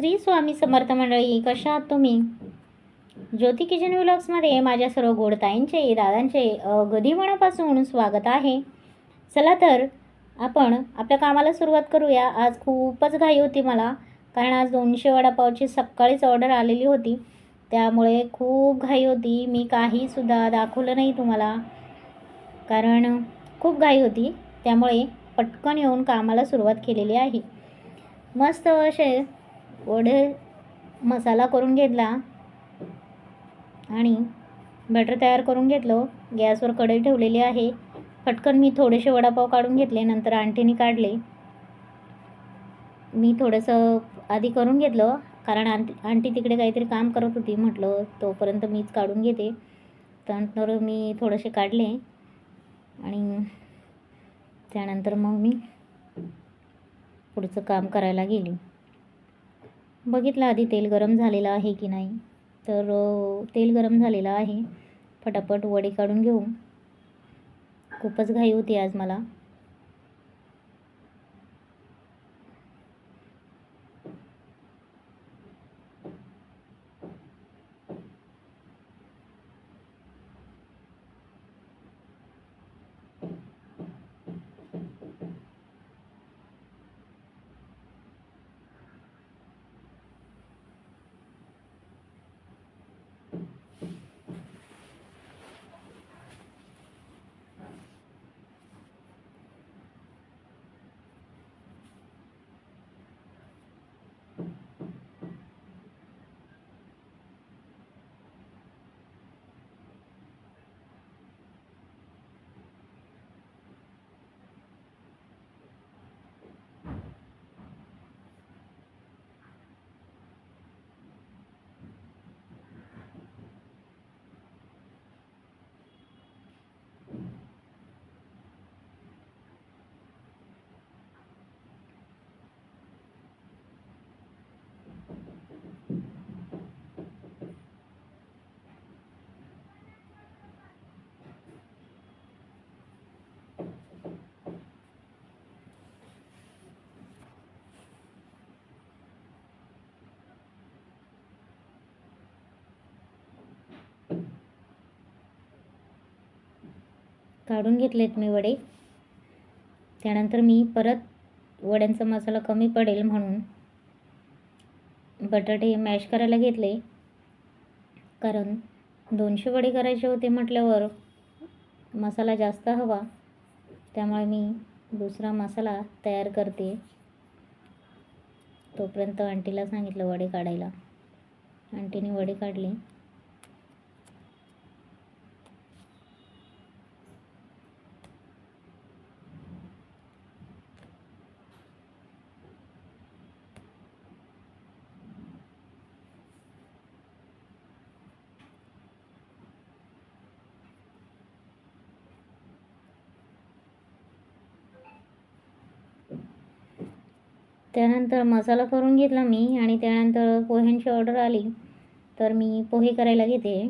श्री स्वामी समर्थ मंडळी कशा आहात तुम्ही? ज्योती किचन व्लॉग्समध्ये माझ्या सर्व गोडताईंचे दादांचे अगदी मनापासून स्वागत आहे. चला तर आपण आपल्या कामाला सुरुवात करूया. आज खूपच घाई होती मला कारण आज दोनशे वडापावची सकाळीच ऑर्डर आलेली होती. त्यामुळे खूप घाई होती. मी काहीसुद्धा दाखवलं नाही तुम्हाला कारण खूप घाई होती. त्यामुळे पटकन येऊन कामाला सुरुवात केलेली आहे. मस्त असे वडे मसाला करून घेतला आणि बॅटर तयार करून घेतलं. गॅसवर कढई ठेवलेली आहे. पटकन मी थोडेसे वडापाव काढून घेतले नंतर आंटीने काढले. मी थोडंसं आधी करून घेतलं कारण आंटी आंटी तिकडे काहीतरी काम करत होती म्हटलं तोपर्यंत मीच काढून घेते. त्यानंतर मी थोडेसे काढले आणि त्यानंतर मग मी पुढचं काम करायला गेली. बघितलं आधी तेल गरम झालेलं आहे की नाही? तर तेल गरम झालेलं आहे. फटाफट वडी काढून घेऊ. खूपच घाई होती आज मला. काढून घेतलेत मी वडे. त्यानंतर मी परत वड्यांचा मसाला कमी पडेल म्हणून बटाटे मॅश करायला घेतले. कारण दोनशे वडे करायचे होते म्हटल्यावर मसाला जास्त हवा. त्यामुळे मी दुसरा मसाला तयार करते. तोपर्यंत आंटीला सांगितलं वडे काढायला. आंटीने वडे काढले. त्यानंतर मसाला करून घेतला मी आणि त्यानंतर पोह्यांची ऑर्डर आली तर मी पोहे करायला घेते.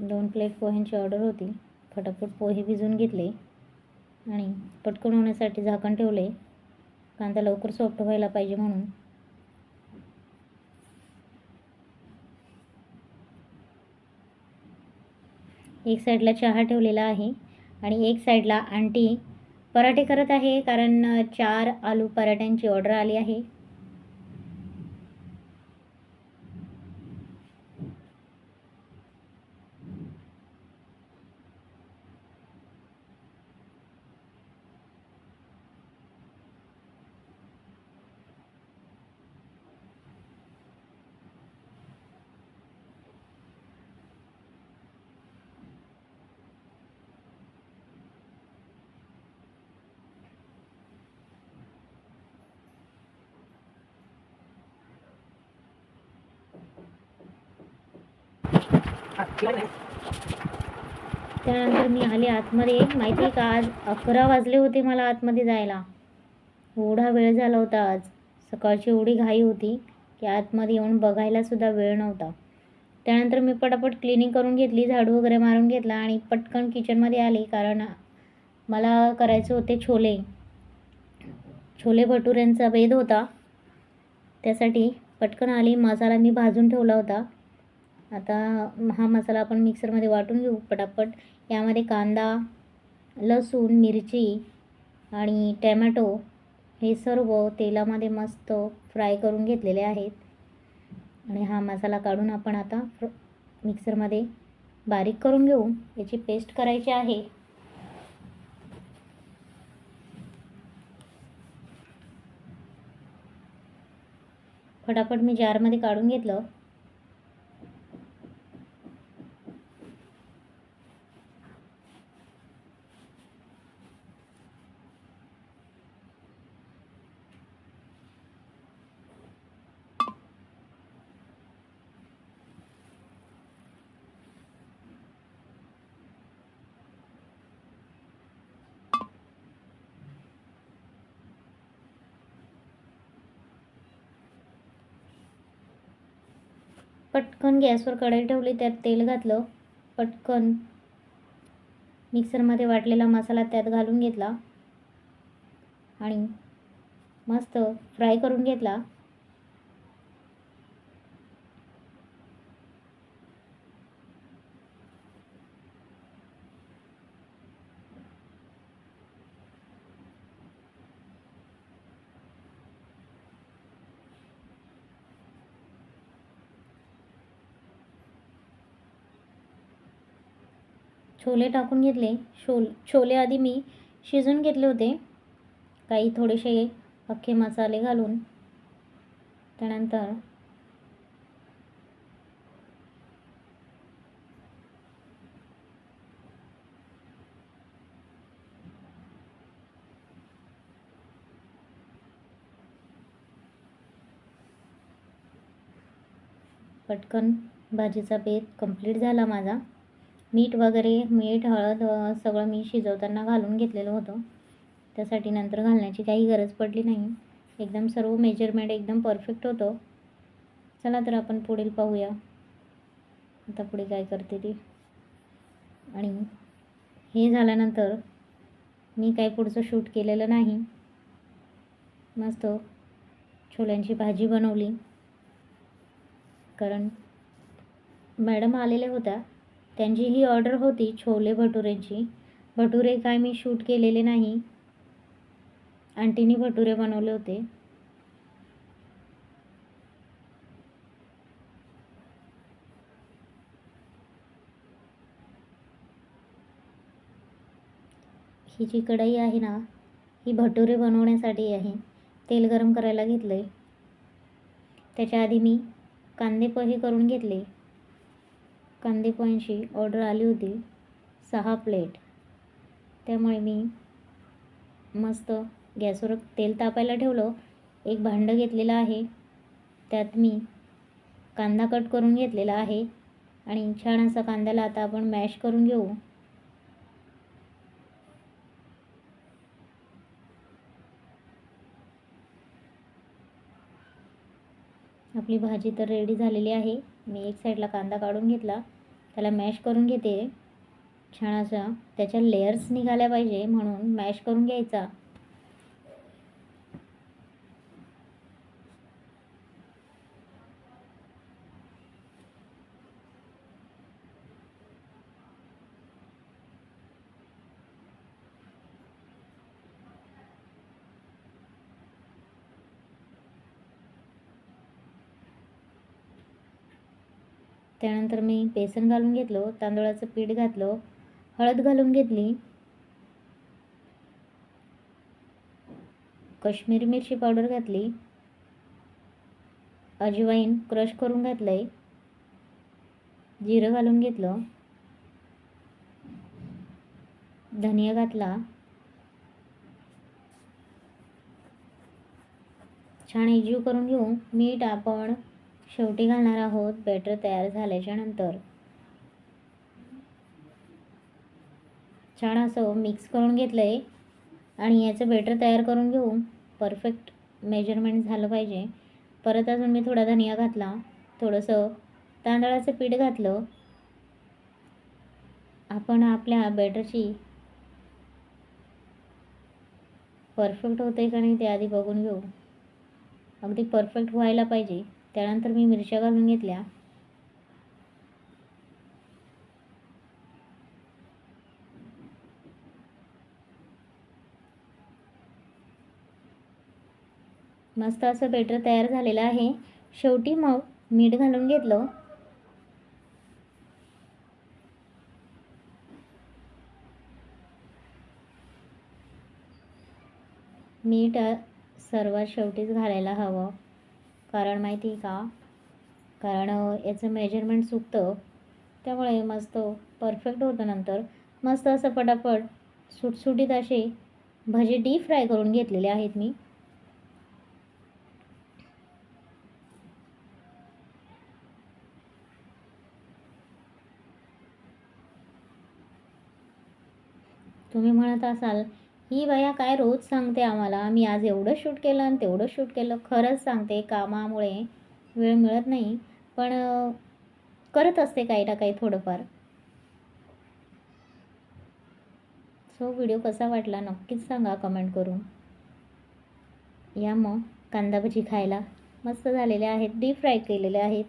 दोन प्लेट पोह्यांची ऑर्डर होती. फटाफट पोहे भिजवून घेतले आणि पटकन होण्यासाठी झाकण ठेवले. कांदा लवकर सॉफ्ट व्हायला पाहिजे म्हणून. एक साईडला चहा ठेवलेला आहे आणि एक साईडला आंटी पराठे करत आहे कारण चार आलू पराठ्यांची ऑर्डर आली आहे. त्यानंतर मी आले आतमध्ये. माहिती आहे का आज अकरा वाजले होते मला आतमध्ये जायला. एवढा वेळ झाला होता आज. सकाळची एवढी घाई होती की आतमध्ये येऊन बघायलासुद्धा वेळ नव्हता. त्यानंतर मी पटापट क्लिनिंग करून घेतली झाडू वगैरे मारून घेतला आणि पटकन किचनमध्ये आले कारण मला करायचे होते छोले. छोले भटुऱ्यांचा भेद होता. त्यासाठी पटकन आली. मसाला मी भाजून ठेवला होता. आता हा मसाला आपण मिक्सरमध्ये वाटून घेऊ पटापट. यामध्ये कांदा लसूण मिरची आणि टॅमॅटो हे सर्व तेलामध्ये मस्त फ्राय करून घेतलेले आहेत. आणि हा मसाला काढून आपण आता फ्र मिक्सरमध्ये बारीक करून घेऊ. याची पेस्ट करायची आहे. फटाफट मी जारमध्ये काढून घेतलं. पटकन गॅसवर कढई ठेवली त्यात तेल घातलं पटकन मिक्सरमध्ये वाटलेला मसाला त्यात घालून घेतला आणि मस्त फ्राय करून घेतला. छोले टाकून घेतले. शोल छोले आधी मी शिजून घेतले होते. काही थोडेसे अख्खे मसाले घालून. त्यानंतर पटकन भाजीचा बेत कंप्लीट झाला माझा. मीठ वगैरे मीठ हळद सगळं मी शिजवताना घालून घेतलेलं होतं. त्यासाठी नंतर घालण्याची काही गरज पडली नाही. एकदम सर्व मेजरमेंट एकदम परफेक्ट होतं. चला तर आपण पुढील पाहूया. आता पुढे काय करते ती. आणि हे झाल्यानंतर मी काही पुढचं शूट केलेलं नाही. मस्त छोल्यांची भाजी बनवली. कारण मॅडम आलेल्या होत्या. त्यांची ही ऑर्डर होती छोले भटुरेची. भटुरे काय मी शूट केलेले नाही. आंटीनी भटुरे बनवले होते. ही जी कढई आहे ना ही भटुरे बनवण्यासाठी आहे. तेल गरम करायला घेतलं आहे त्याच्या आधी मी कांदे पोहे करून घेतले. कांदेपोह्यांची ऑर्डर आली होती. सहा प्लेट त्यामुळे मी मस्त गॅसवर तेल तापायला ठेवलं. एक भांडं घेतलेलं आहे. त्यात मी कांदा कट करून घेतलेला आहे. आणि छान असा कांद्याला आता आपण मॅश करून घेऊ. आपली भाजी तर रेडी झालेली आहे. मी एक साईडला कांदा काढून घेतला. त्याला मॅश करून घेते. छान असा त्याच्या लेयर्स निघाल्या पाहिजे म्हणून मॅश करून घ्यायचा. त्यानंतर मी बेसन घालून घेतलं तांदळाचं पीठ घातलं हळद घालून घेतली कश्मीरी मिरची पावडर घातली अजवाईन क्रश करून घातलं आहे जिरं घालून घेतलं धनिया घातला छान एकजीव करून घेऊ मीठ आपण शेवटी घालणार आहोत. बॅटर तयार झाल्याच्यानंतर. छान असं मिक्स करून घेतलं आहे आणि याचं बॅटर तयार करून घेऊ परफेक्ट मेजरमेंट झालं पाहिजे. परत अजून मी थोडा धनिया घातला. थोडंसं तांदळाचं पीठ घातलं. आपण आपल्या बॅटरची परफेक्ट होते का नाही ते आधी बघून घेऊ. अगदी परफेक्ट व्हायला पाहिजे. त्यानंतर मी मिरच्या घालून घेतल्या. मस्त असं बेटर तयार झालेलं आहे. शेवटी मग मीठ घालून घेतलं. मीठ सर्वात शेवटीच घालायला हवं. कारण माहिती आहे का? कारण याचं मेजरमेंट चुकतं त्यामुळे मस्त परफेक्ट होतं नंतर. मस्त असं पटापट सुटसुटीत असे भजे डीप फ्राय करून घेतलेले आहेत मी. तुम्ही म्हणत असाल ही बाया काय रोज सांगते आम्हाला? मी आज एवढं शूट केलं आणि तेवढं शूट केलं. खरंच सांगते कामामुळे वेळ मिळत नाही. पण करत असते काही ना काही थोडंफार. सो व्हिडिओ कसा वाटला नक्कीच सांगा कमेंट करून. या मग कांदा भजी खायला. मस्त झालेले आहेत. डीप फ्राय केलेले आहेत.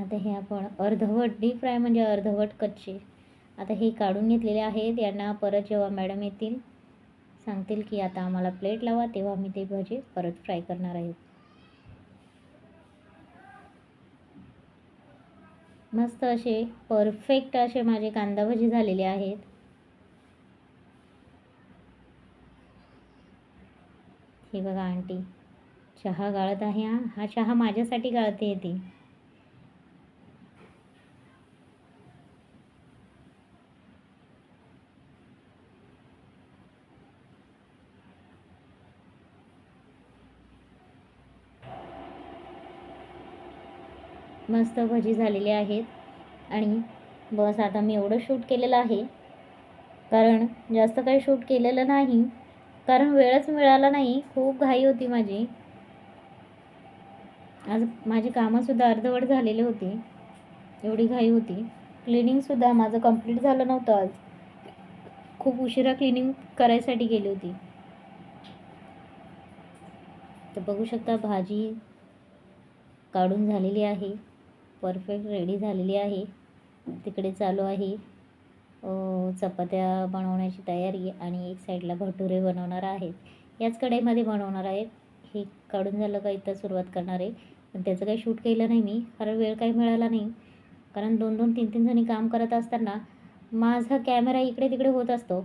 आता हे आपण अर्धवट डीप फ्राय म्हणजे अर्धवट कच्चे. आता हे काढून घेतलेले आहेत. यांना परत जेव्हा मॅडम येतील सांगतील की आता आम्हाला प्लेट लावा तेव्हा मी ते भजे परत फ्राय करणार आहे. मस्त असे परफेक्ट असे माझे कांदा भजी झालेले आहेत. हे बघा आंटी चहा गाळत आहे हा हा चहा माझ्यासाठी गाळते येते मस्त भजी झालेली आहेत. आणि बस आता मी एवढं शूट केलेलं आहे. कारण जास्त काही शूट केलेलं नाही. कारण वेळच मिळाला नाही. खूप घाई होती माझी. आज माझी कामंसुद्धा अर्धवट झालेले होते. एवढी घाई होती. क्लिनिंगसुद्धा माझं कंप्लीट झालं नव्हतं आज. खूप उशिरा क्लिनिंग करायसाठी गेली होती. तर बघू शकता भाजी काढून झालेली आहे. परफेक्ट रेडी झालेली आहे. तिकडे चालू आहे. चपात्या बनवण्याची तयारी आणि एक साईडला भटुरे बनवणार आहेत. याच कढईमध्ये बनवणार आहेत हे काढून झालं का इथं सुरुवात करणार आहे. पण त्याचं काही शूट केलं नाही मी. कारण वेळ काही मिळाला नाही. कारण दोन दोन तीन तीन जणी काम करत असताना माझा कॅमेरा इकडे तिकडे होत असतो.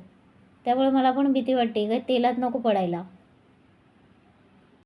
त्यामुळे मला पण भीती वाटते. काय तेलात नको पडायला.